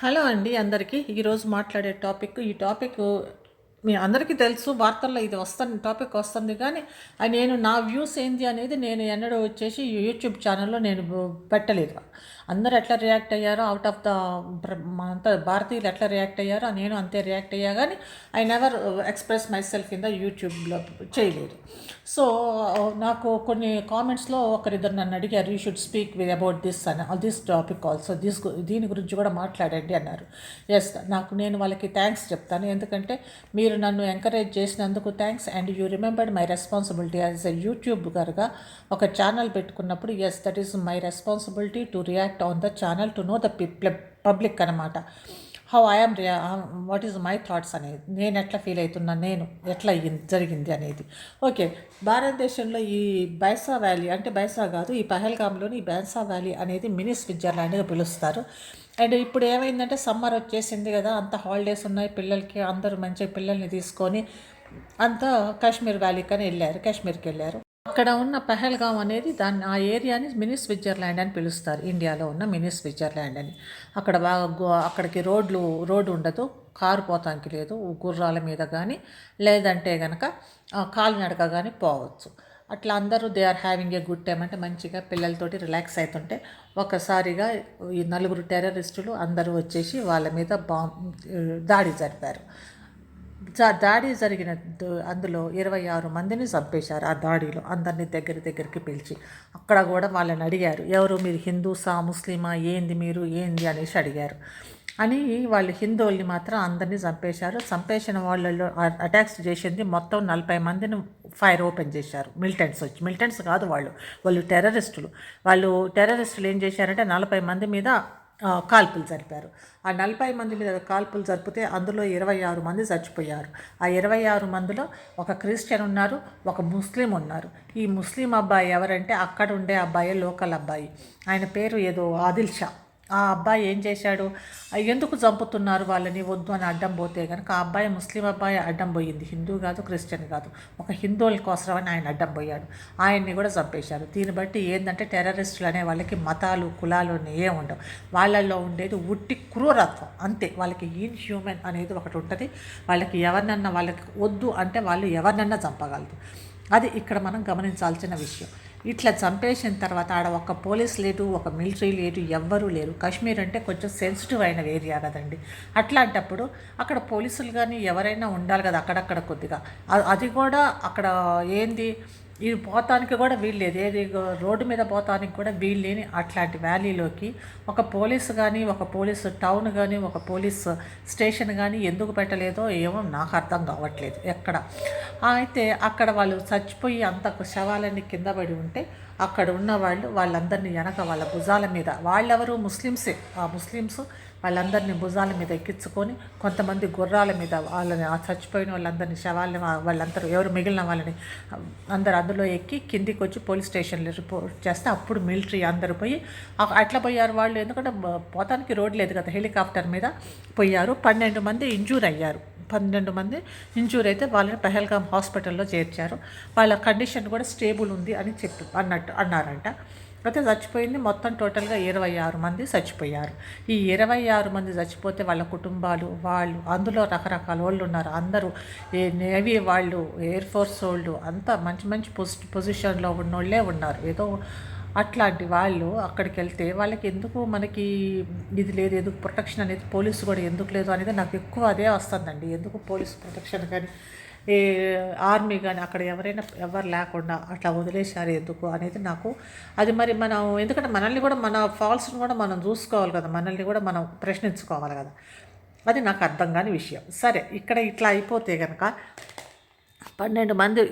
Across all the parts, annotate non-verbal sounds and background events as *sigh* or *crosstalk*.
Hello అండి అందరికీ. ఈరోజు మాట్లాడే టాపిక్ ఈ టాపిక్ మీ అందరికీ తెలుసు. వార్తల్లో ఇది వస్తుంది టాపిక్ వస్తుంది కానీ అది నేను నా వ్యూస్ ఏంది అనేది నేను ఎన్నడూ వచ్చేసి యూట్యూబ్ ఛానల్లో నేను పెట్టలేదు. అందరు ఎట్లా రియాక్ట్ అయ్యారో అవుట్ ఆఫ్ ద అంత భారతీయులు ఎట్లా రియాక్ట్ అయ్యారో నేను అంతే రియాక్ట్ అయ్యా కానీ I never express myself in the యూట్యూబ్లో చేయలేదు. సో uh, నాకు కొన్ని కామెంట్స్లో ఒకరిద్దరు నన్ను అడిగారు you should speak with about this అని దిస్ టాపిక్ ఆల్సో దిస్ దీని గురించి కూడా మాట్లాడండి అన్నారు. ఎస్ నాకు నేను వాళ్ళకి థ్యాంక్స్ చెప్తాను. ఎందుకంటే మీరు నన్ను ఎంకరేజ్ చేసినందుకు thanks and you remembered my responsibility as a YouTube గారుగా ఒక ఛానల్ పెట్టుకున్నప్పుడు yes that is my responsibility to react on the channel to know the public అనమాట how I'm re what is my thoughts అనేది. నేను ఎట్లా feel అవుతున్నా నేను ఎట్లా అయ్యింది జరిగింది అనేది. ఓకే భారతదేశంలో ఈ బైసా వ్యాలీ అంటే బైసా కాదు ఈ పహల్గామ్లోని ఈ బైసా వ్యాలీ అనేది మినీ స్విట్జర్లాండ్గా పిలుస్తారు. అండ్ ఇప్పుడు ఏమైందంటే సమ్మర్ వచ్చేసింది కదా అంత హాలిడేస్ ఉన్నాయి పిల్లలకి అందరూ మంచిగా పిల్లల్ని తీసుకొని అంతా కాశ్మీర్ వ్యాలీకి అని వెళ్ళారు కాశ్మీర్కి వెళ్ళారు. అక్కడ ఉన్న పెహల్గాం అనేది దాన్ని ఆ ఏరియాని మినీ స్విట్జర్లాండ్ అని పిలుస్తారు. ఇండియాలో ఉన్న మినీ స్విట్జర్లాండ్ అని. అక్కడ బాగా అక్కడికి రోడ్లు రోడ్డు ఉండదు. కారు పోతానికి లేదు. గుర్రాల మీద కానీ లేదంటే కనుక కాలినడక కానీ పోవచ్చు. అట్లా అందరూ they are having a good time అంటే మంచిగా పిల్లలతోటి రిలాక్స్ అవుతుంటే ఒకసారిగా ఈ నలుగురు టెర్రరిస్టులు అందరూ వచ్చేసి వాళ్ళ మీద బాంబ్ దాడి జరిపారు. దాడి జరిగిన అందులో ఇరవై ఆరు మందిని చంపేశారు ఆ దాడిలో. అందరినీ దగ్గర దగ్గరికి పిలిచి అక్కడ కూడా వాళ్ళని అడిగారు ఎవరు మీరు హిందూసా ముస్లిమా ఏంది మీరు ఏంది? అనేసి అడిగారు. అని వాళ్ళు హిందువుల్ని మాత్రం అందరినీ చంపేశారు. చంపేసిన వాళ్ళల్లో అటాక్స్ చేసింది మొత్తం నలభై మందిని ఫైర్ ఓపెన్ చేశారు. మిలిటెంట్స్ వచ్చి మిలిటెంట్స్ కాదు వాళ్ళు వాళ్ళు టెర్రరిస్టులు. వాళ్ళు టెర్రరిస్టులు ఏం చేశారంటే నలభై మంది మీద కాల్పులు జరిపారు. ఆ నలభై మంది మీద కాల్పులు జరిపితే అందులో ఇరవై ఆరు మంది చచ్చిపోయారు. ఆ ఇరవై ఆరు మందిలో ఒక క్రిస్టియన్ ఉన్నారు ఒక ముస్లిం ఉన్నారు. ఈ ముస్లిం అబ్బాయి ఎవరంటే అక్కడ ఉండే అబ్బాయి లోకల్ అబ్బాయి. ఆయన పేరు ఏదో ఆదిల్ షా. ఆ అబ్బాయి ఏం చేశాడు? ఎందుకు చంపుతున్నారు వాళ్ళని? వద్దు అని అడ్డం పోతే కనుక ఆ అబ్బాయి ముస్లిం అబ్బాయి అడ్డం పోయింది. హిందూ కాదు క్రిస్టియన్ కాదు. ఒక హిందువుల కోసమని ఆయన అడ్డం పోయాడు. ఆయన్ని కూడా చంపేశారు. దీన్ని బట్టి ఏంటంటే టెర్రరిస్టులు అనే వాళ్ళకి మతాలు కులాలు ఏ ఉండవు. వాళ్ళల్లో ఉండేది ఉట్టి క్రూరత్వం. అంతే. వాళ్ళకి ఇన్ హ్యూమన్ అనేది ఒకటి ఉంటుంది. వాళ్ళకి ఎవరినన్నా వాళ్ళకి వద్దు అంటే వాళ్ళు ఎవరినన్నా చంపగలదు. అది ఇక్కడ మనం గమనించాల్సిన విషయం. ఇట్లా చంపేసిన తర్వాత ఆడ ఒక పోలీస్ లేదు ఒక మిలిటరీ లేదు ఎవ్వరూ లేరు. కాశ్మీర్ అంటే కొంచెం సెన్సిటివ్ అయిన ఏరియా కదండి. అట్లాంటప్పుడు అక్కడ పోలీసులు కానీ ఎవరైనా ఉండాలి కదా అక్కడక్కడ కొద్దిగా. అది కూడా అక్కడ ఏంది? ఇది పోతానికి కూడా వీలు లేదు ఏది రోడ్డు మీద పోతానికి కూడా వీలు లేని అట్లాంటి వ్యాలీలోకి ఒక పోలీసు కానీ ఒక పోలీసు టౌన్ కానీ ఒక పోలీస్ స్టేషన్ కానీ ఎందుకు పెట్టలేదో ఏమో నాకు అర్థం కావట్లేదు ఎక్కడ. అయితే అక్కడ వాళ్ళు చచ్చిపోయి అంత శవాలన్నీ కింద పడి ఉంటే అక్కడ ఉన్న వాళ్ళు వాళ్ళందరినీ వెనక వాళ్ళ భుజాల మీద. వాళ్ళెవరు? ముస్లిమ్సే. ఆ ముస్లిమ్స్ వాళ్ళందరినీ భుజాల మీద ఎక్కించుకొని కొంతమంది గుర్రాల మీద వాళ్ళని ఆ చచ్చిపోయిన వాళ్ళందరినీ శవాలని వాళ్ళందరూ ఎవరు మిగిలిన వాళ్ళని అందరు అందులో ఎక్కి కిందికి వచ్చి పోలీస్ స్టేషన్లో రిపోర్ట్ చేస్తే అప్పుడు మిలిటరీ అందరు పోయి అట్లా పోయారు వాళ్ళు. ఎందుకంటే పోతానికి రోడ్ లేదు కదా హెలికాప్టర్ మీద పోయారు. పన్నెండు మంది ఇంజూర్ అయ్యారు. పన్నెండు మంది ఇంజూర్ అయితే వాళ్ళని పెహల్గామ్ హాస్పిటల్లో చేర్చారు. వాళ్ళ కండిషన్ కూడా స్టేబుల్ ఉంది అని చెప్పి అన్నట్టు అన్నారంట. అయితే చచ్చిపోయింది మొత్తం టోటల్గా ఇరవై ఆరు మంది చచ్చిపోయారు. ఈ ఇరవై ఆరు మంది చచ్చిపోతే వాళ్ళ కుటుంబాలు వాళ్ళు అందులో రకరకాల వాళ్ళు ఉన్నారు. అందరూ ఏ నేవీ వాళ్ళు ఎయిర్ ఫోర్స్ వాళ్ళు అంతా మంచి మంచి పొజిషన్లో ఉన్నోళ్ళే ఉన్నారు. ఏదో అట్లాంటి వాళ్ళు అక్కడికి వెళ్తే వాళ్ళకి ఎందుకు మనకి ఇది లేదు ఎందుకు ప్రొటెక్షన్ అనేది పోలీసు కూడా ఎందుకు లేదు అనేది నాకు ఎక్కువ అదే వస్తుందండి. ఎందుకు పోలీస్ ప్రొటెక్షన్ కానీ ఏ ఆర్మీ కానీ అక్కడ ఎవరైనా ఎవరు లేకుండా అట్లా వదిలేశారు ఎందుకు అనేది నాకు అది మరి మనం ఎందుకంటే మనల్ని కూడా మన ఫాల్స్ని కూడా మనం చూసుకోవాలి కదా మనల్ని కూడా మనం ప్రశ్నించుకోవాలి కదా. అది నాకు అర్థం కాని విషయం. సరే ఇక్కడ ఇట్లా అయిపోతే కనుక పన్నెండు మంది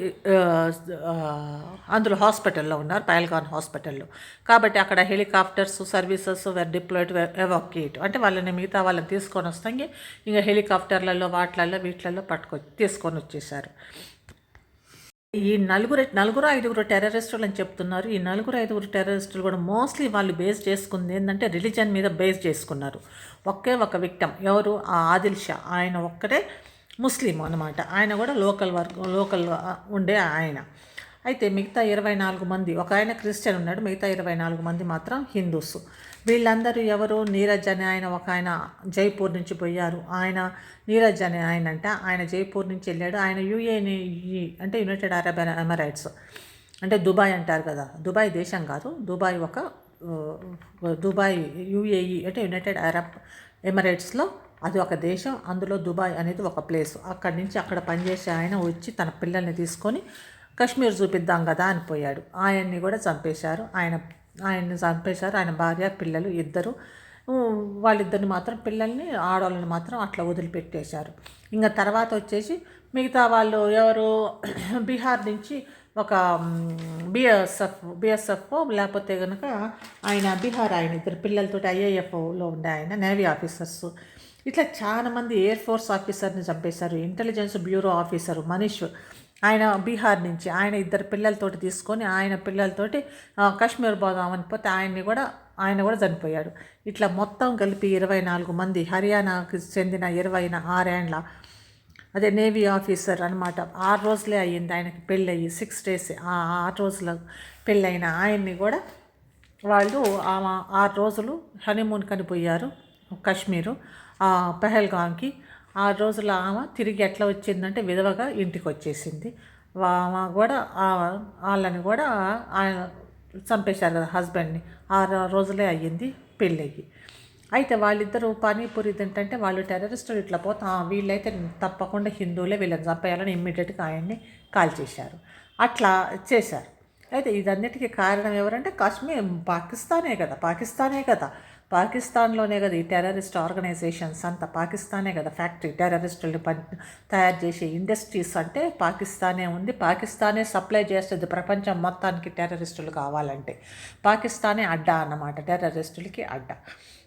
అందులో హాస్పిటల్లో ఉన్నారు పైల్గాన్ హాస్పిటల్లో. కాబట్టి అక్కడ helicopters services were deployed evacuate. అంటే వాళ్ళని మిగతా వాళ్ళని తీసుకొని వస్తాయి ఇంకా హెలికాప్టర్లలో వాటిలలో వీటిలలో పట్టుకొ తీసుకొని వచ్చేసారు ఈ నలుగురు నలుగురు ఐదుగురు టెర్రరిస్టులు అని చెప్తున్నారు. ఈ నలుగురు ఐదుగురు టెర్రరిస్టులు కూడా మోస్ట్లీ వాళ్ళు బేస్ చేసుకుంది ఏంటంటే రిలీజన్ మీద బేస్ చేసుకున్నారు. ఒకే ఒక విక్టమ్. ఎవరు? ఆ ఆదిల్ షా. ఆయన ఒక్కటే ముస్లిం అనమాట ఆయన కూడా లోకల్ వర్క్ లోకల్ ఉండే ఆయన. అయితే మిగతా ఇరవై నాలుగు మంది ఒక ఆయన క్రిస్టియన్ ఉన్నాడు మిగతా ఇరవై నాలుగు మంది మాత్రం హిందూస్. వీళ్ళందరూ ఎవరు? నీరజ్ అనే ఆయన ఒక ఆయన జైపూర్ నుంచి పోయారు. ఆయన నీరజ్ అనే ఆయన అంట ఆయన జైపూర్ నుంచి వెళ్ళాడు. ఆయన యూఏని అంటే యునైటెడ్ అరబ్ ఎమరైట్స్. అంటే దుబాయ్ అంటారు కదా దుబాయ్ దేశం కాదు దుబాయ్ ఒక దుబాయ్ యూఏఈ అంటే యునైటెడ్ అరబ్ ఎమరేట్స్లో అది ఒక దేశం అందులో దుబాయ్ అనేది ఒక ప్లేస్. అక్కడి నుంచి అక్కడ పనిచేసే ఆయన వచ్చి తన పిల్లల్ని తీసుకొని కశ్మీర్ చూపిద్దాం కదా అని పోయాడు. ఆయన్ని కూడా చంపేశారు. ఆయన ఆయన్ని చంపేశారు. ఆయన భార్య పిల్లలు ఇద్దరు. వాళ్ళిద్దరిని మాత్రం పిల్లల్ని ఆడవాళ్ళని మాత్రం అట్లా వదిలిపెట్టేశారు. ఇంకా తర్వాత వచ్చేసి మిగతా వాళ్ళు ఎవరు? *clears throat* బీహార్ నుంచి ఒక బిఎస్ఎఫ్ బిఎస్ఎఫ్ లేకపోతే కనుక ఆయన బీహార్ ఆయన ఇద్దరు పిల్లలతో ఐఏఎఫ్లో ఉండే ఆయన నేవీ ఆఫీసర్స్. ఇట్లా చాలామంది ఎయిర్ ఫోర్స్ ఆఫీసర్ని చంపేశారు ఇంటెలిజెన్స్ బ్యూరో ఆఫీసర్ మనీష్ ఆయన బీహార్ నుంచి ఆయన ఇద్దరు పిల్లలతోటి తీసుకొని ఆయన పిల్లలతోటి కాశ్మీర్ పోదామని పోతే ఆయన్ని కూడా ఆయన కూడా చనిపోయాడు. ఇట్లా మొత్తం కలిపి ఇరవై నాలుగు మంది హర్యానాకి చెందిన ఇరవై ఆరేండ్ల అదే నేవీ ఆఫీసర్ అనమాట ఆరు రోజులే అయ్యింది ఆయనకి పెళ్ళయి సిక్స్ డేస్ ఆ ఆరు రోజుల పెళ్ళైన ఆయన్ని కూడా వాళ్ళు ఆరు రోజులు హనీమూన్ కనిపోయారు కాశ్మీరు పెహల్గాంకి. ఆ రోజుల ఆమె తిరిగి ఎట్లా వచ్చిందంటే విధవగా ఇంటికి వచ్చేసింది ఆమె కూడా వాళ్ళని కూడా ఆయన చంపేశారు కదా హస్బెండ్ని. ఆరు రోజులే అయ్యింది పెళ్ళయ్యి అయితే వాళ్ళిద్దరూ పానీపూరి ఏంటంటే వాళ్ళు టెర్రరిస్టులు ఇట్లా పోతా వీళ్ళైతే తప్పకుండా హిందువులే వీళ్ళని చంపేయాలని ఇమ్మీడియట్గా ఆయన్ని కాల్ చేశారు. అట్లా చేశారు. అయితే ఇదన్నిటికీ కారణం ఎవరంటే కాశ్మీర్ పాకిస్తానే కదా పాకిస్తానే కదా. పాకిస్తాన్లోనే కదా ఈ టెర్రరిస్ట్ ఆర్గనైజేషన్స్ అంతా పాకిస్తానే కదా ఫ్యాక్టరీ టెర్రరిస్టులు తయారు చేసే ఇండస్ట్రీస్ అంటే పాకిస్తానే ఉంది. పాకిస్తానే సప్లై చేస్తుంది ప్రపంచం మొత్తానికి టెర్రరిస్టులు కావాలంటే. పాకిస్తానే అడ్డా అన్నమాట టెర్రరిస్టులకి అడ్డా.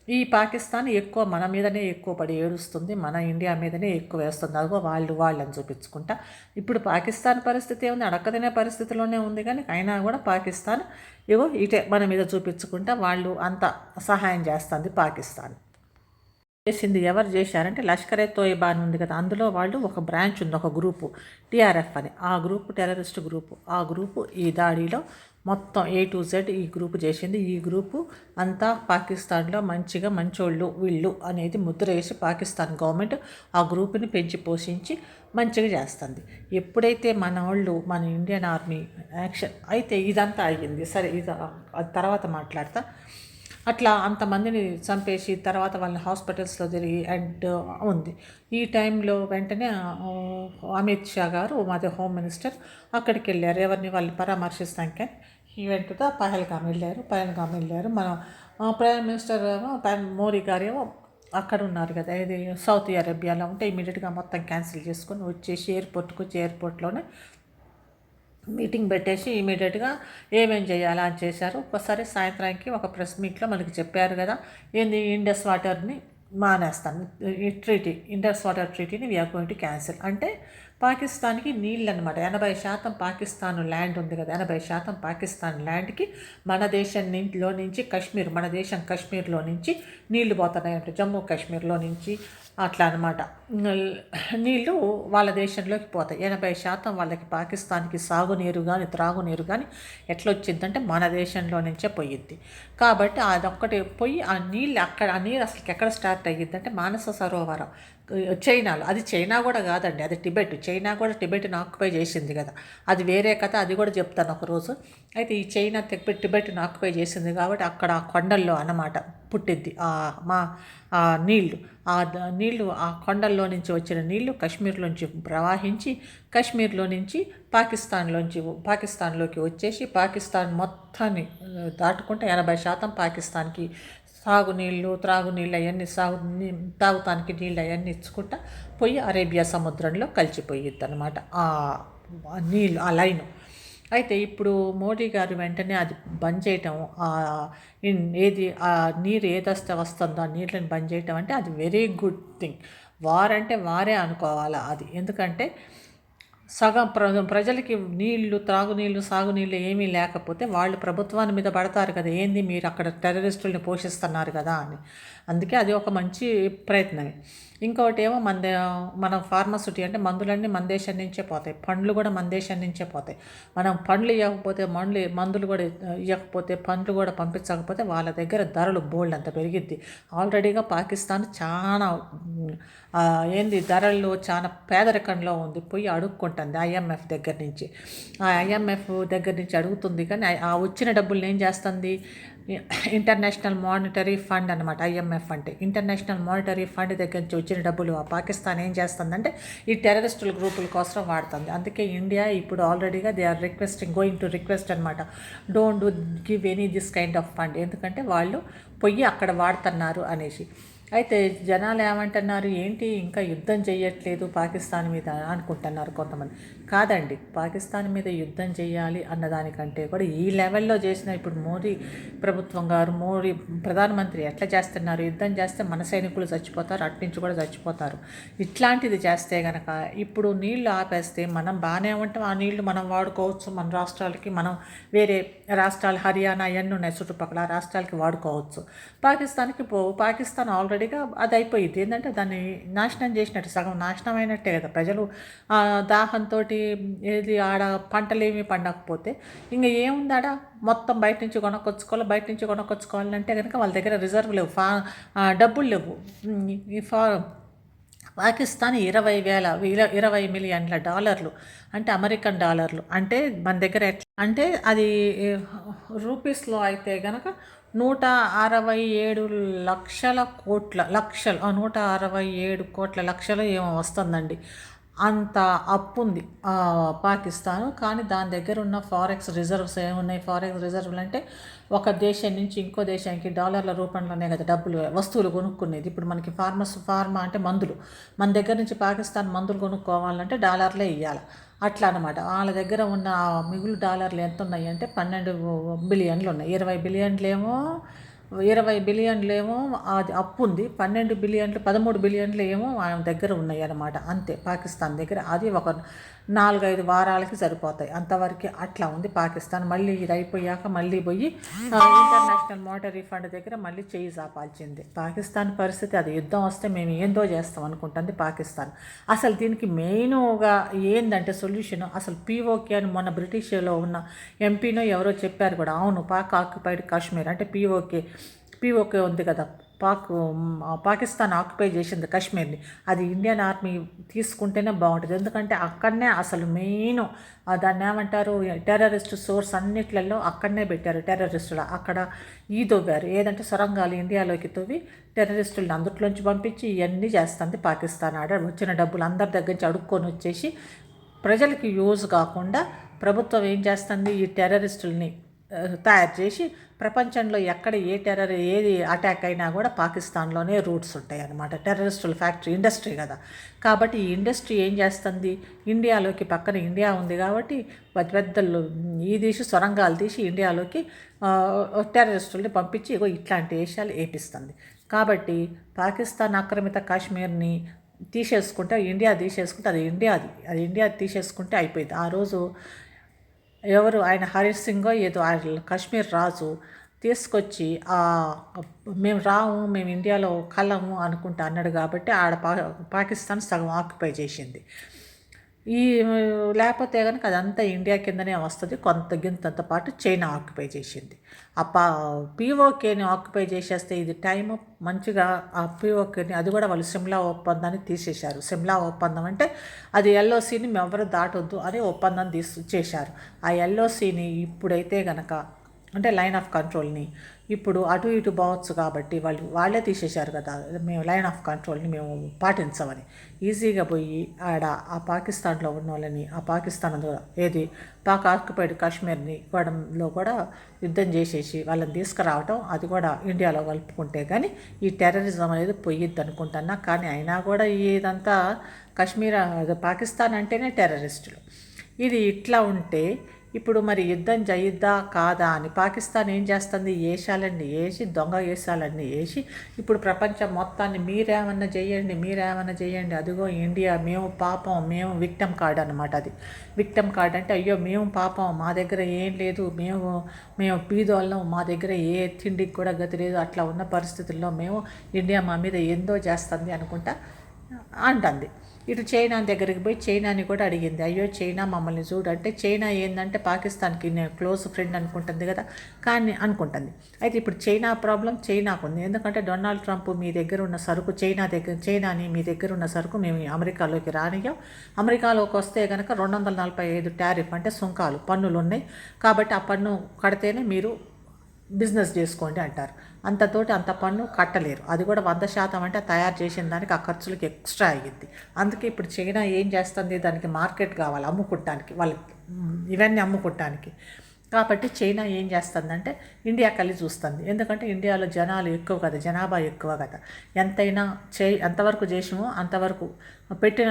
ఈ పాకిస్తాన్ ఎక్కువ మన మీదనే ఎక్కువ పడి ఏడుస్తుంది మన ఇండియా మీదనే ఎక్కువ వేస్తుంది. అదిగో వాళ్ళు వాళ్ళని చూపించుకుంటా. ఇప్పుడు పాకిస్తాన్ పరిస్థితి ఏముంది? అడక్కదనే పరిస్థితిలోనే ఉంది కానీ అయినా కూడా పాకిస్తాన్ ఇగో ఇటే మన మీద చూపించుకుంటా వాళ్ళు అంత సహాయం చేస్తుంది పాకిస్తాన్. చేసింది ఎవరు చేశారంటే లష్కరే తోయిబా అని ఉంది కదా అందులో వాళ్ళు ఒక బ్రాంచ్ ఉంది ఒక గ్రూపు టీఆర్ఎఫ్ అని. ఆ గ్రూపు టెర్రరిస్ట్ గ్రూపు. ఆ గ్రూపు ఈ దాడిలో మొత్తం ఏ టు జెడ్ ఈ గ్రూప్ చేసింది. ఈ గ్రూపు అంతా పాకిస్తాన్లో మంచిగా మంచోళ్ళు వీళ్ళు అనేది ముద్ర వేసి పాకిస్తాన్ గవర్నమెంట్ ఆ గ్రూప్ని పెంచి పోషించి మంచిగా చేస్తుంది. ఎప్పుడైతే మన వాళ్ళు మన ఇండియన్ ఆర్మీ యాక్షన్ అయితే ఇదంతా అయ్యింది. సరే ఇది తర్వాత మాట్లాడతా. అట్లా అంతమందిని చంపేసి తర్వాత వాళ్ళని హాస్పిటల్స్లో తిరిగి అండ్ ఉంది. ఈ టైంలో వెంటనే అమిత్ షా గారు మాది హోమ్ మినిస్టర్ అక్కడికి వెళ్ళారు. ఎవరిని వాళ్ళు పరామర్శిస్తాం కానీ ఈవెంట్తో పహల్గామ్ వెళ్ళారు పహల్గామ్ వెళ్ళారు. మన ప్రైమ్ మినిస్టర్ ఏమో మోడీ గారు ఏమో అక్కడ ఉన్నారు కదా ఇది సౌత్ అరేబియాలో ఉంటే ఇమీడియట్గా మొత్తం క్యాన్సిల్ చేసుకొని వచ్చేసి ఎయిర్పోర్ట్కి వచ్చి ఎయిర్పోర్ట్లోనే మీటింగ్ పెట్టేసి ఇమీడియట్గా ఏమేం చేయాలా అని చేశారు. ఒకసారి సాయంత్రానికి ఒక ప్రెస్ మీట్లో మనకి చెప్పారు కదా ఏంది ఇండస్ వాటర్ని మానేస్తాను ఈ ట్రీటీ ఇండస్ వాటర్ ట్రీటీని వీఆర్ గోయింగ్ టు క్యాన్సిల్ అంటే పాకిస్తాన్కి నీళ్ళు అనమాట ఎనభై శాతం పాకిస్తాన్ ల్యాండ్ ఉంది కదా ఎనభై శాతం పాకిస్తాన్ ల్యాండ్కి మన దేశంలో నుంచి కాశ్మీర్ మన దేశం కాశ్మీర్లో నుంచి నీళ్ళు పోతున్నాయంట. జమ్మూ కాశ్మీర్లో నుంచి అట్లా అనమాట నీళ్ళు వాళ్ళ దేశంలోకి పోతాయి. ఎనభై శాతం వాళ్ళకి పాకిస్తాన్కి సాగునీరు కానీ త్రాగునీరు కానీ ఎట్లా వచ్చిందంటే మన దేశంలో నుంచే పోయిద్ది. కాబట్టి అదొక్కటి పోయి ఆ నీళ్ళు అక్కడ ఆ నీరు అసలు ఎక్కడ స్టార్ట్ అయ్యిద్దంటే మానస సరోవరం. చైనాలో అది చైనా కూడా కాదండి అది టిబెట్. చైనా కూడా టిబెట్ని ఆక్యుపై చేసింది కదా. అది వేరే కథ అది కూడా చెప్తాను ఒకరోజు. అయితే ఈ చైనా టిబెట్ టిబెట్ని ఆక్యుపై చేసింది కాబట్టి అక్కడ ఆ కొండల్లో అన్నమాట పుట్టిద్ది మా ఆ నీళ్ళు. ఆ నీళ్ళు ఆ కొండల్లో నుంచి వచ్చిన నీళ్ళు కాశ్మీర్లోంచి ప్రవహించి కాశ్మీర్లో నుంచి పాకిస్తాన్లోంచి పాకిస్తాన్లోకి వచ్చేసి పాకిస్తాన్ మొత్తాన్ని దాటుకుంటే ఎనభై శాతం పాకిస్తాన్కి సాగునీళ్ళు త్రాగునీళ్ళు అవన్నీ సాగు తాగుతానికి నీళ్ళు అవన్నీ ఇచ్చుకుంటా పోయి అరేబియా సముద్రంలో కలిసిపోయిద్ది అనమాట ఆ నీళ్ళు ఆ లైను. అయితే ఇప్పుడు మోడీ గారు వెంటనే అది బంద్ చేయటం ఏది ఆ నీరు ఏదొస్తే వస్తుందో ఆ నీళ్ళని బంద్ చేయటం అంటే అది వెరీ గుడ్ థింగ్. వారంటే వారే అనుకోవాలి అది. ఎందుకంటే సగం ప్ర ప్రజలకి నీళ్ళు త్రాగునీళ్ళు సాగునీళ్ళు ఏమీ లేకపోతే వాళ్ళు ప్రభుత్వాన్ని మీద పడతారు కదా. ఏంది మీరు అక్కడ టెర్రరిస్టుల్ని పోషిస్తున్నారు కదా అని. అందుకే అది ఒక మంచి ప్రయత్నమే. ఇంకొకటి ఏమో మన మన ఫార్మసిటీ అంటే మందులన్నీ మన దేశం నుంచే పోతాయి. పండ్లు కూడా మన దేశం నుంచే పోతాయి. మనం పండ్లు ఇవ్వకపోతే మండ్లు మందులు కూడా ఇవ్వకపోతే పండ్లు కూడా పంపించకపోతే వాళ్ళ దగ్గర ధరలు బోల్డ్ అంత పెరిగిద్ది. ఆల్రెడీగా పాకిస్తాన్ చాలా ఏంది ధరల్లో చాలా పేదరికంలో ఉంది. పోయి అడుక్కుంటుంది ఐఎంఎఫ్ దగ్గర నుంచి. ఆ ఐఎంఎఫ్ దగ్గర నుంచి అడుగుతుంది కానీ ఆ- వచ్చిన డబ్బులు ఏం చేస్తుంది? ఇంటర్నేషనల్ మానిటరీ ఫండ్ అనమాట ఐఎంఎఫ్ అంటే. ఇంటర్నేషనల్ మానిటరీ ఫండ్ దగ్గర నుంచి వచ్చిన డబ్బులు ఆ పాకిస్తాన్ ఏం చేస్తుందంటే ఈ టెర్రరిస్టుల గ్రూపుల కోసం వాడుతుంది. అందుకే ఇండియా ఇప్పుడు ఆల్రెడీగా they are requesting going to request అనమాట don't do give any this kind of fund. ఎందుకంటే వాళ్ళు పొయ్యి అక్కడ వాడుతున్నారు అనేసి. అయితే జనాలు ఏమంటున్నారు ఏంటి ఇంకా యుద్ధం చేయట్లేదు పాకిస్తాన్ మీద అనుకుంటున్నారు కొంతమంది. కాదండి పాకిస్తాన్ మీద యుద్ధం చేయాలి అన్నదానికంటే కూడా ఈ లెవెల్లో చేసిన ఇప్పుడు మోదీ ప్రభుత్వం గారు మోడీ ప్రధానమంత్రి ఎట్లా చేస్తున్నారు యుద్ధం చేస్తే మన సైనికులు చచ్చిపోతారు అటు నుంచి కూడా చచ్చిపోతారు. ఇట్లాంటిది చేస్తే గనక ఇప్పుడు నీళ్ళు ఆపేస్తే మనం బాగానే ఉంటాం. ఆ నీళ్ళు మనం వాడుకోవచ్చు మన రాష్ట్రాలకి మనం వేరే రాష్ట్రాలు హర్యానా అవన్నీ ఉన్నాయి చుట్టుపక్కల రాష్ట్రాలకి వాడుకోవచ్చు. పాకిస్తాన్కి పోవు పాకిస్తాన్ ఆల్రెడీగా అది అయిపోయింది. ఏంటంటే దాన్ని నాశనం చేసినట్టు సగం నాశనం అయినట్టే కదా ప్రజలు. ఆ, దాహంతో ఏది ఆడ పంటలు ఏమీ పండకపోతే ఇంకా ఏముంది ఆడ? మొత్తం బయట నుంచి కొనకొచ్చుకోవాలి బయట నుంచి కొనకొచ్చుకోవాలంటే కనుక వాళ్ళ దగ్గర రిజర్వ్ లేవు ఫా డబ్బులు లేవు. ఈ ఫా పాకిస్తాన్ ఇరవై వేల ఇర- ఇరవై మిలియన్ల డాలర్లు అంటే అమెరికన్ డాలర్లు. అంటే మన దగ్గర ఎట్లా? అంటే అది రూపీస్లో అయితే కనుక నూట అరవై ఏడు లక్షల కోట్ల లక్షలు నూట అరవై ఏడు కోట్ల లక్షలు ఏమో వస్తుందండి. అంత అప్పు ఉంది పాకిస్తాన్. కానీ దాని దగ్గర ఉన్న ఫారెక్స్ రిజర్వ్స్ ఏమున్నాయి? ఫారెక్స్ రిజర్వ్లు అంటే ఒక దేశం నుంచి ఇంకో దేశానికి డాలర్ల రూపంలోనే కదా డబ్బులు వస్తువులు కొనుక్కునేది. ఇప్పుడు మనకి ఫార్మస్ ఫార్మా అంటే మందులు. మన దగ్గర నుంచి పాకిస్తాన్ మందులు కొనుక్కోవాలంటే డాలర్లే ఇవ్వాలి అట్లా అనమాట వాళ్ళ దగ్గర ఉన్న మిగులు డాలర్లు ఎంత ఉన్నాయి అంటే పన్నెండు బిలియన్లు ఉన్నాయి. ఇరవై బిలియన్లు ఏమో ఇరవై బిలియన్లు ఏమో అది అప్పు ఉంది. పన్నెండు బిలియన్లు పదమూడు బిలియన్లు ఏమో ఆయన దగ్గర ఉన్నాయి అన్నమాట అంతే పాకిస్తాన్ దగ్గర. అది ఒక నాలుగైదు వారాలకి సరిపోతాయి. అంతవరకు అట్లా ఉంది పాకిస్తాన్. మళ్ళీ ఇది అయిపోయాక మళ్ళీ పోయి ఇంటర్నేషనల్ మోటరీ ఫండ్ దగ్గర మళ్ళీ చేయి చాపాల్సిందే. పాకిస్తాన్ పరిస్థితి అది. యుద్ధం వస్తే మేము ఏందో చేస్తాం అనుకుంటుంది పాకిస్తాన్. అసలు దీనికి మెయిన్గా ఏందంటే సొల్యూషన్ అసలు పీఓకే అని మొన్న బ్రిటిష్లో ఉన్న ఎంపీనో ఎవరో చెప్పారు కూడా. అవును పాక్ ఆక్యుపైడ్ కాశ్మీర్ అంటే పీఓకే పీఓకే ఉంది కదా. పాక్ పాకిస్తాన్ ఆక్యుపై చేసింది కాశ్మీర్ని. అది ఇండియన్ ఆర్మీ తీసుకుంటేనే బాగుంటుంది. ఎందుకంటే అక్కడనే అసలు మెయిన్ దాన్ని ఏమంటారు టెర్రరిస్ట్ సోర్స్ అన్నిట్లలో అక్కడనే పెట్టారు టెర్రరిస్టులు. అక్కడ ఈ దొవ్వారు ఏదంటే సొరంగాలు ఇండియాలోకి తవ్వి టెర్రరిస్టులను అందుట్లోంచి పంపించి ఇవన్నీ చేస్తుంది పాకిస్తాన్ ఆడ. వచ్చిన డబ్బులు అందరి దగ్గర నుంచి అడుక్కొని వచ్చేసి ప్రజలకి యూజ్ కాకుండా ప్రభుత్వం ఏం చేస్తుంది? ఈ టెర్రరిస్టుల్ని తయారు చేసి ప్రపంచంలో ఎక్కడ ఏ టెర్రర్ ఏది అటాక్ అయినా కూడా పాకిస్తాన్లోనే రూట్స్ ఉంటాయి అన్నమాట. టెర్రరిస్టుల ఫ్యాక్టరీ ఇండస్ట్రీ కదా. కాబట్టి ఈ ఇండస్ట్రీ ఏం చేస్తుంది? ఇండియాలోకి పక్కన ఇండియా ఉంది కాబట్టి పెద్ద పెద్దలు ఈ తీసి సొరంగాలు తీసి ఇండియాలోకి ఆ, టెర్రరిస్టుల్ని పంపించి ఇగో ఇట్లాంటి దేశాలు ఏపిస్తుంది. కాబట్టి పాకిస్తాన్ ఆక్రమిత కాశ్మీర్ని తీసేసుకుంటే ఇండియా తీసేసుకుంటే అది ఇండియాది. అది ఇండియా తీసేసుకుంటే అయిపోయింది. ఆ రోజు ఎవరు ఆయన హరీష్ సింగో ఏదో ఆయన కాశ్మీర్ రాజు తీసుకొచ్చి మేము రాము మేము ఇండియాలో కలము అనుకుంటా అన్నాడు కాబట్టి ఆడ పా పాకిస్తాన్ సగం ఆక్యుపై చేసింది. ఈ లేకపోతే కనుక అదంతా ఇండియా కిందనే వస్తుంది. కొంత తగ్గినంత పాటు చైనా ఆక్యుపై చేసింది. ఆ పా పీఓకేని ఆక్యుపై చేసేస్తే ఇది టైం మంచిగా ఆ పీఓకేని అది కూడా వాళ్ళు సిమ్లా ఒప్పందాన్ని తీసేశారు. సిమ్లా ఒప్పందం అంటే అది ఎల్ఓసిని ఎవరు దాటొద్దు అని ఒప్పందం తీసు చేశారు. ఆ ఎల్ఓసిని ఇప్పుడైతే కనుక అంటే లైన్ ఆఫ్ కంట్రోల్ని ఇప్పుడు అటు ఇటు పోవచ్చు కాబట్టి వాళ్ళు వాళ్ళే తీసేశారు కదా. మేము లైన్ ఆఫ్ కంట్రోల్ని మేము పాటించమని. ఈజీగా పోయి ఆడ ఆ పాకిస్తాన్లో ఉన్న వాళ్ళని ఆ పాకిస్తాన్ ఏది పాక్ ఆక్యుపైడ్ కాశ్మీర్ని ఇవ్వడంలో కూడా యుద్ధం చేసేసి వాళ్ళని తీసుకురావటం అది కూడా ఇండియాలో కలుపుకుంటే కానీ ఈ టెర్రరిజం అనేది పోయిద్ది అనుకుంటున్నా. కానీ అయినా కూడా ఇదంతా కాశ్మీర్ పాకిస్తాన్ అంటేనే టెర్రరిస్టులు. ఇది ఇట్లా ఉంటే ఇప్పుడు మరి యుద్ధం జయిద్దా కాదా అని పాకిస్తాన్ ఏం చేస్తుంది? వేషాలన్నీ వేసి దొంగ వేషాలన్నీ వేసి ఇప్పుడు ప్రపంచం మొత్తాన్ని మీరేమన్నా చేయండి మీరేమన్నా చేయండి అదిగో ఇండియా మేము పాపం మేము విక్టమ్ కార్డ్ అనమాట అది. విక్టమ్ కార్డ్ అంటే అయ్యో మేము పాపం మా దగ్గర ఏం లేదు మేము మేము పీదోళ్ళం మా దగ్గర ఏ తిండికి కూడా గతి లేదు అట్లా ఉన్న పరిస్థితుల్లో మేము ఇండియా మా మీద ఏందో చేస్తుంది అనుకుంటా అంటుంది. ఇటు చైనా దగ్గరికి పోయి చైనాని కూడా అడిగింది. అయ్యో చైనా మమ్మల్ని చూడు. అంటే చైనా ఏంటంటే పాకిస్తాన్కి నేను క్లోజ్ ఫ్రెండ్ అనుకుంటుంది కదా కానీ అనుకుంటుంది. అయితే ఇప్పుడు చైనా ప్రాబ్లం చైనాకు ఉంది. ఎందుకంటే డొనాల్డ్ ట్రంప్ మీ దగ్గర ఉన్న సరుకు చైనా దగ్గర చైనాని మీ దగ్గర ఉన్న సరుకు మేము అమెరికాలోకి రానియం అమెరికాలోకి వస్తే కనుక రెండు వందల నలభై ఐదు టారిఫ్ అంటే సుంకాలు పన్నులు ఉన్నాయి కాబట్టి ఆ పన్ను కడితేనే మీరు బిజినెస్ చేసుకోండి అంటారు. అంతతోటి అంత పన్ను కట్టలేరు. అది కూడా వంద శాతం అంటే తయారు చేసిన దానికి ఆ ఖర్చులకు ఎక్స్ట్రా అయ్యింది. అందుకే ఇప్పుడు చైనా ఏం చేస్తుంది? దానికి మార్కెట్ కావాలి అమ్ముకుంటానికి వాళ్ళకి ఇవన్నీ అమ్ముకుంటానికి కాబట్టి చైనా ఏం చేస్తుందంటే ఇండియా కలిసి చూస్తుంది. ఎందుకంటే ఇండియాలో జనాలు ఎక్కువ కదా జనాభా ఎక్కువ కదా. ఎంతైనా చే ఎంతవరకు చేసిమో అంతవరకు పెట్టిన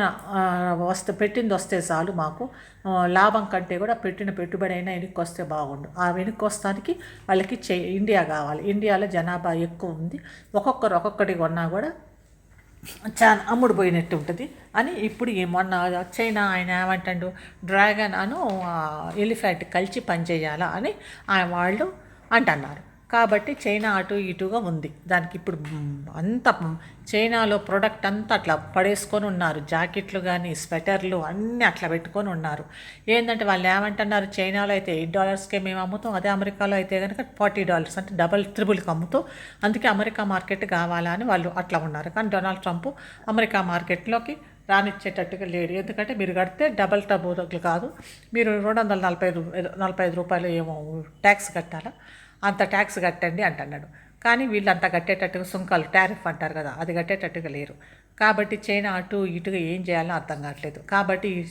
వస్తే పెట్టింది వస్తే చాలు మాకు. లాభం కంటే కూడా పెట్టిన పెట్టుబడి అయినా వెనక్కి వస్తే బాగుండు. ఆ వెనక్కి వస్తానికి వాళ్ళకి చే ఇండియా కావాలి. ఇండియాలో జనాభా ఎక్కువ ఉంది. ఒక్కొక్కరు ఒక్కొక్కటి కొన్నా కూడా చాలా అమ్ముడు పోయినట్టు ఉంటుంది. అని ఇప్పుడు మొన్న చైనా ఆయన ఏమంటాడు డ్రాగన్ అను ఎలిఫెంట్ కలిసి పనిచేయాలా అని ఆయన వాళ్ళు అంటున్నారు. కాబట్టి చైనా అటు ఇటుగా ఉంది. దానికి ఇప్పుడు అంత చైనాలో ప్రోడక్ట్ అంతా అట్లా పడేసుకొని ఉన్నారు. జాకెట్లు కానీ స్వెటర్లు అన్నీ అట్లా పెట్టుకొని ఉన్నారు. ఏంటంటే వాళ్ళు ఏమంటున్నారు చైనాలో అయితే ఎయిట్ డాలర్స్కే మేము అమ్ముతాం అదే అమెరికాలో అయితే కనుక ఫార్టీ డాలర్స్ అంటే డబల్ త్రిబుల్కి అమ్ముతాం. అందుకే అమెరికా మార్కెట్ కావాలా అని వాళ్ళు అట్లా ఉన్నారు. కానీ డొనాల్డ్ ట్రంప్ అమెరికా మార్కెట్లోకి రానిచ్చేటట్టుగా లేడు. ఎందుకంటే మీరు కడితే డబల్ టబుల్ కాదు. మీరు రెండు వందల నలభై నలభై ఐదు రూపాయలు ఏమో ట్యాక్స్ కట్టాలా? అంత ట్యాక్స్ కట్టండి అంటున్నాడు. కానీ వీళ్ళు అంత కట్టేటట్టుగా సుంకాలు టారిఫ్ అంటారు కదా అది కట్టేటట్టుగా లేరు. కాబట్టి చైనా అటు ఇటుగా ఏం చేయాలో అర్థం కావట్లేదు. కాబట్టి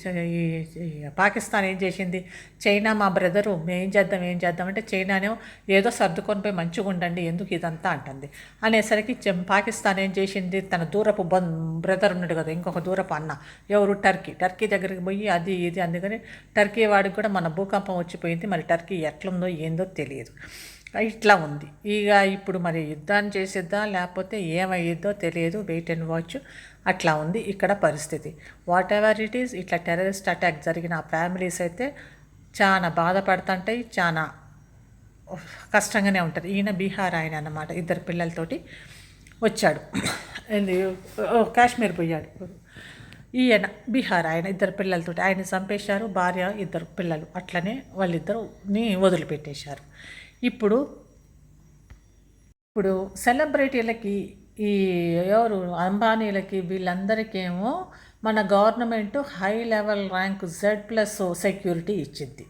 పాకిస్తాన్ ఏం చేసింది? చైనా మా బ్రదరు ఏం చేద్దాం ఏం చేద్దాం అంటే చైనానే ఏదో సర్దుకొని పోయి మంచిగా ఉండండి ఎందుకు ఇదంతా అంటుంది. అనేసరికి పాకిస్తాన్ ఏం చేసింది? తన దూరపు బం బ్రదర్ ఉన్నాడు కదా ఇంకొక దూరపు అన్న. ఎవరు? టర్కీ. టర్కీ దగ్గరికి పోయి అది ఇది అందుకని టర్కీ వాడికి కూడా మన భూకంపం వచ్చిపోయింది. మరి టర్కీ ఎట్లుందో ఏందో తెలియదు. ఇట్లా ఉంది. ఇక ఇప్పుడు మరి యుద్ధాన్ని చేసేద్దా లేకపోతే ఏమయ్యిద్దో తెలియదు. వెయిట్ అండ్ వాచ్ అట్లా ఉంది ఇక్కడ పరిస్థితి. వాట్ ఎవర్ ఇట్ ఈస్ ఇట్లా టెర్రరిస్ట్ అటాక్ జరిగిన ఫ్యామిలీస్ అయితే చాలా బాధపడుతుంటాయి చాలా కష్టంగానే ఉంటుంది ఈయన బీహార్ ఆయన అన్నమాట ఇద్దరు పిల్లలతోటి వచ్చాడు. కాశ్మీర్ పోయాడు. ఈయన బీహార్ ఆయన ఇద్దరు పిల్లలతోటి ఆయన చంపేశారు భార్య ఇద్దరు పిల్లలు. అట్లనే వాళ్ళిద్దరుని వదిలిపెట్టేశారు. ఇప్పుడు ఇప్పుడు సెలబ్రిటీలకి ఈ ఎవరు అంబానీలకి వీళ్ళందరికేమో మన government high level rank Z plus security ఇచ్చింది.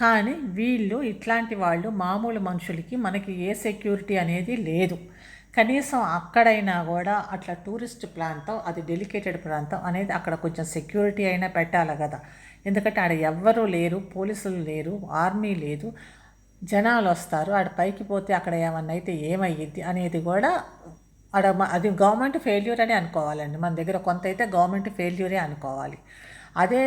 కానీ వీళ్ళు ఇట్లాంటి వాళ్ళు మామూలు మనుషులకి మనకి ఏ సెక్యూరిటీ అనేది లేదు. కనీసం అక్కడైనా కూడా అట్లా టూరిస్ట్ ప్రాంతం అది డెలికేటెడ్ ప్రాంతం అనేది అక్కడ కొంచెం సెక్యూరిటీ అయినా పెట్టాలి కదా. ఎందుకంటే ఆడ ఎవ్వరూ లేరు పోలీసులు లేరు ఆర్మీ లేదు. జనాలు వస్తారు ఆడ పైకి పోతే అక్కడ ఏమన్నా అయితే ఏమయ్యిద్ది అనేది కూడా ఆడ అది గవర్నమెంట్ ఫెయిల్యూర్ అని అనుకోవాలండి. మన దగ్గర కొంత అయితే గవర్నమెంట్ ఫెయిల్యూరే అనుకోవాలి. అదే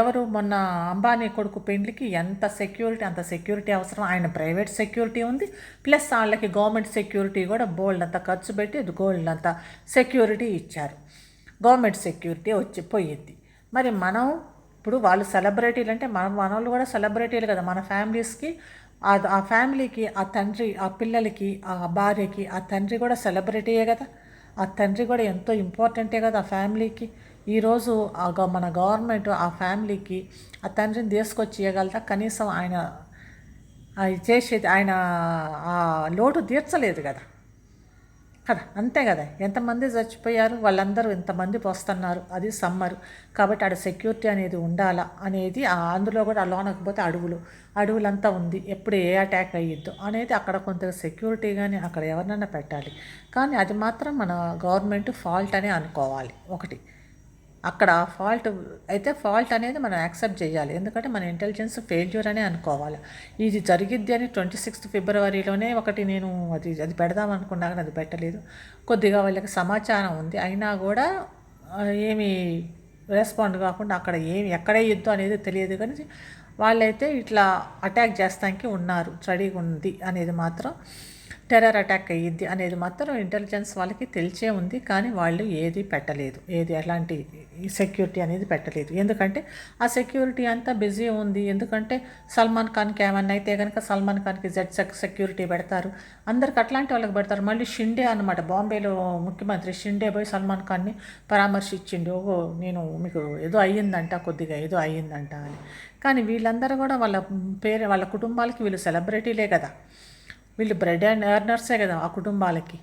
ఎవరు మొన్న అంబానీ కొడుకు పెండ్లికి ఎంత సెక్యూరిటీ అంత సెక్యూరిటీ అవసరం? ఆయన ప్రైవేట్ సెక్యూరిటీ ఉంది. ప్లస్ వాళ్ళకి గవర్నమెంట్ సెక్యూరిటీ కూడా బోల్డ్ అంత ఖర్చు పెట్టి గోల్డ్ అంత సెక్యూరిటీ ఇచ్చారు. గవర్నమెంట్ సెక్యూరిటీ వచ్చి పోయింది మరి మనం ఇప్పుడు వాళ్ళు సెలబ్రిటీలు అంటే మన మనోళ్ళు కూడా సెలబ్రిటీలు కదా మన ఫ్యామిలీస్కి ఆ ఫ్యామిలీకి ఆ తండ్రి ఆ పిల్లలకి ఆ భార్యకి ఆ తండ్రి కూడా సెలబ్రిటీయే కదా. ఆ తండ్రి కూడా ఎంతో ఇంపార్టెంటే కదా ఆ ఫ్యామిలీకి. ఈరోజు మన గవర్నమెంట్ ఆ ఫ్యామిలీకి ఆ తండ్రిని తీసుకొచ్చి ఇవ్వగలరా కనీసం ఆయన చేసేది ఆయన ఆ లోటు తీర్చలేదు కదా. కదా అంతే కదా. ఎంతమంది చచ్చిపోయారు? వాళ్ళందరూ ఇంతమంది వస్తున్నారు అది సమ్మర్. కాబట్టి ఆడ సెక్యూరిటీ అనేది ఉండాలా అనేది అందులో కూడా ఆ లోనకపోతే అడవులు. అడవులంతా ఉంది. ఎప్పుడు ఏ అటాక్ అయ్యిద్దో అనేది అక్కడ కొంత సెక్యూరిటీ కానీ అక్కడ ఎవరినైనా పెట్టాలి. కానీ అది మాత్రం మన గవర్నమెంట్ ఫాల్ట్ అనే అనుకోవాలి. ఒకటి. అక్కడ ఫాల్ట్ అయితే ఫాల్ట్ అనేది మనం యాక్సెప్ట్ చేయాలి. ఎందుకంటే మన ఇంటెలిజెన్స్ ఫెయిల్యూర్ అనే అనుకోవాలి. ఇది జరిగిద్ది అని ట్వంటీ సిక్స్త్ ఫిబ్రవరిలోనే ఒకటి నేను అది అది పెడదాం అనుకున్నా కానీ అది పెట్టలేదు. కొద్దిగా వాళ్ళకి సమాచారం ఉంది. అయినా కూడా ఏమి రెస్పాండ్ కాకుండా అక్కడ ఏమి ఎక్కడే యుద్ధం అనేది తెలియదు కానీ వాళ్ళైతే ఇట్లా అటాక్ చేస్తానికి ఉన్నారు. స్టడీగా ఉంది అనేది మాత్రం. టెర్రర్ అటాక్ అయ్యిద్ది అనేది మాత్రం ఇంటెలిజెన్స్ వాళ్ళకి తెలిసే ఉంది కానీ వాళ్ళు ఏది పెట్టలేదు. ఏది ఎలాంటి సెక్యూరిటీ అనేది పెట్టలేదు. ఎందుకంటే ఆ సెక్యూరిటీ అంతా బిజీ ఉంది. ఎందుకంటే సల్మాన్ ఖాన్కి ఏమన్నా అయితే కనుక సల్మాన్ ఖాన్కి జెడ్ సెక్యూరిటీ పెడతారు. అందరికి అట్లాంటి వాళ్ళకి పెడతారు. మళ్ళీ షిండే అనమాట బాంబేలో ముఖ్యమంత్రి షిండే పోయి సల్మాన్ ఖాన్ని పరామర్శించిండు. ఓ నేను మీకు ఏదో అయ్యిందంట కొద్దిగా ఏదో అయ్యిందంట అని. కానీ వీళ్ళందరూ కూడా వాళ్ళ పేరు వాళ్ళ కుటుంబాలకి వీళ్ళు సెలబ్రిటీలే కదా. వీళ్ళు బ్రెడ్ అండ్ ఎర్నర్సే కదా ఆ కుటుంబాలకి.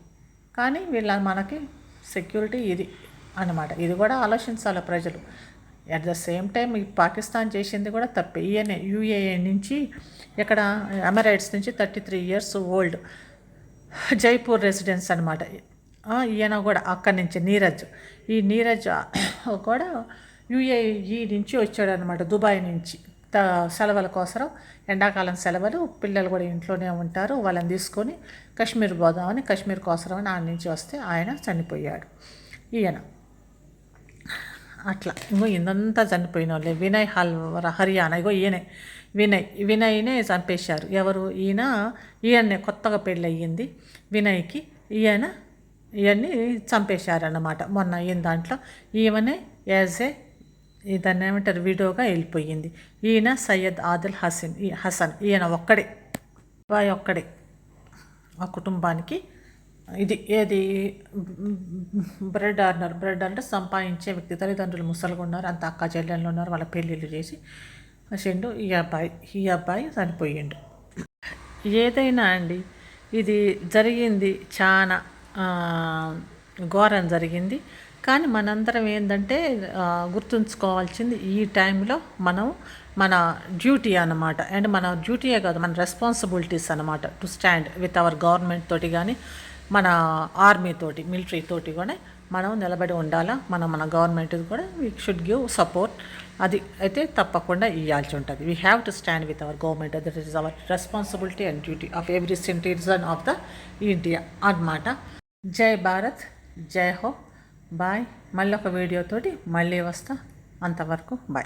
కానీ వీళ్ళ మనకి సెక్యూరిటీ ఇది అన్నమాట. ఇది కూడా ఆలోచించాలి ప్రజలు. అట్ ద సేమ్ టైం ఈ పాకిస్తాన్ చేసింది కూడా తప్పే ఈఎన్ఏ యూఏఏ నుంచి ఇక్కడ ఎమరైట్స్ నుంచి thirty three years old Jaipur residence అనమాట ఈయన కూడా అక్కడి నుంచి నీరజ్. ఈ నీరజ్ *coughs* కూడా యూఏఈ నుంచి వచ్చాడు అనమాట దుబాయ్ నుంచి. త సెలవుల కోసం ఎండాకాలం సెలవులు పిల్లలు కూడా ఇంట్లోనే ఉంటారు. వాళ్ళని తీసుకొని కశ్మీర్ పోదామని కశ్మీర్ కోసం అని ఆడ నుంచి వస్తే ఆయన చనిపోయాడు. ఈయన. అట్లా. ఇంకో ఇందంతా చనిపోయిన వాళ్ళే. వినయ్ హల్ హర్యానా. ఇగో ఈయనే. వినయ్. వినయ్నే చంపేశారు. ఎవరు? ఈయన ఈయన్నే కొత్తగా పెళ్ళి అయ్యింది వినయ్కి. ఈయన ఇవన్నీ చంపేశారన్నమాట. మొన్న ఈయన దాంట్లో. ఈమెనే యాజ్ ఏ దాన్ని ఏమంటారు వీడియోగా వెళ్ళిపోయింది. ఈయన సయ్యద్ ఆదిల్ హసన్. హసన్. ఈయన ఒక్కడే. బాయ్ ఒక్కడే. ఆ కుటుంబానికి ఇది ఏది? బ్రెడ్ ఆర్నర్. బ్రెడ్ అంటే సంపాదించే వ్యక్తి. తల్లిదండ్రులు ముసలుగా ఉన్నారు. అంత అక్క చెల్లెళ్ళు ఉన్నారు. వాళ్ళ పెళ్ళిళ్ళు చేసి చెండు ఈ అబ్బాయి ఈ అబ్బాయి చనిపోయిండు. ఏదైనా అండి ఇది జరిగింది. చాలా ఘోరం జరిగింది. కానీ మనందరం ఏంటంటే గుర్తుంచుకోవాల్సింది ఈ టైంలో మనం మన డ్యూటీ అనమాట అండ్ మన డ్యూటీయే కాదు మన రెస్పాన్సిబిలిటీస్ అనమాట to stand with our government తోటి కానీ మన ఆర్మీ తోటి మిలిటరీ తోటి కూడా మనం నిలబడి ఉండాలా? మనం మన గవర్నమెంట్ కూడా వీ షుడ్ గివ్ సపోర్ట్ అది అయితే తప్పకుండా ఇవ్వాల్సి ఉంటుంది. We have to stand with our government that is our responsibility and duty of every citizen of the India అన్నమాట. జై భారత్ జై హో. బాయ్ మళ్ళీ ఒక వీడియోతోటి మళ్ళీ వస్తా. అంతవరకు బాయ్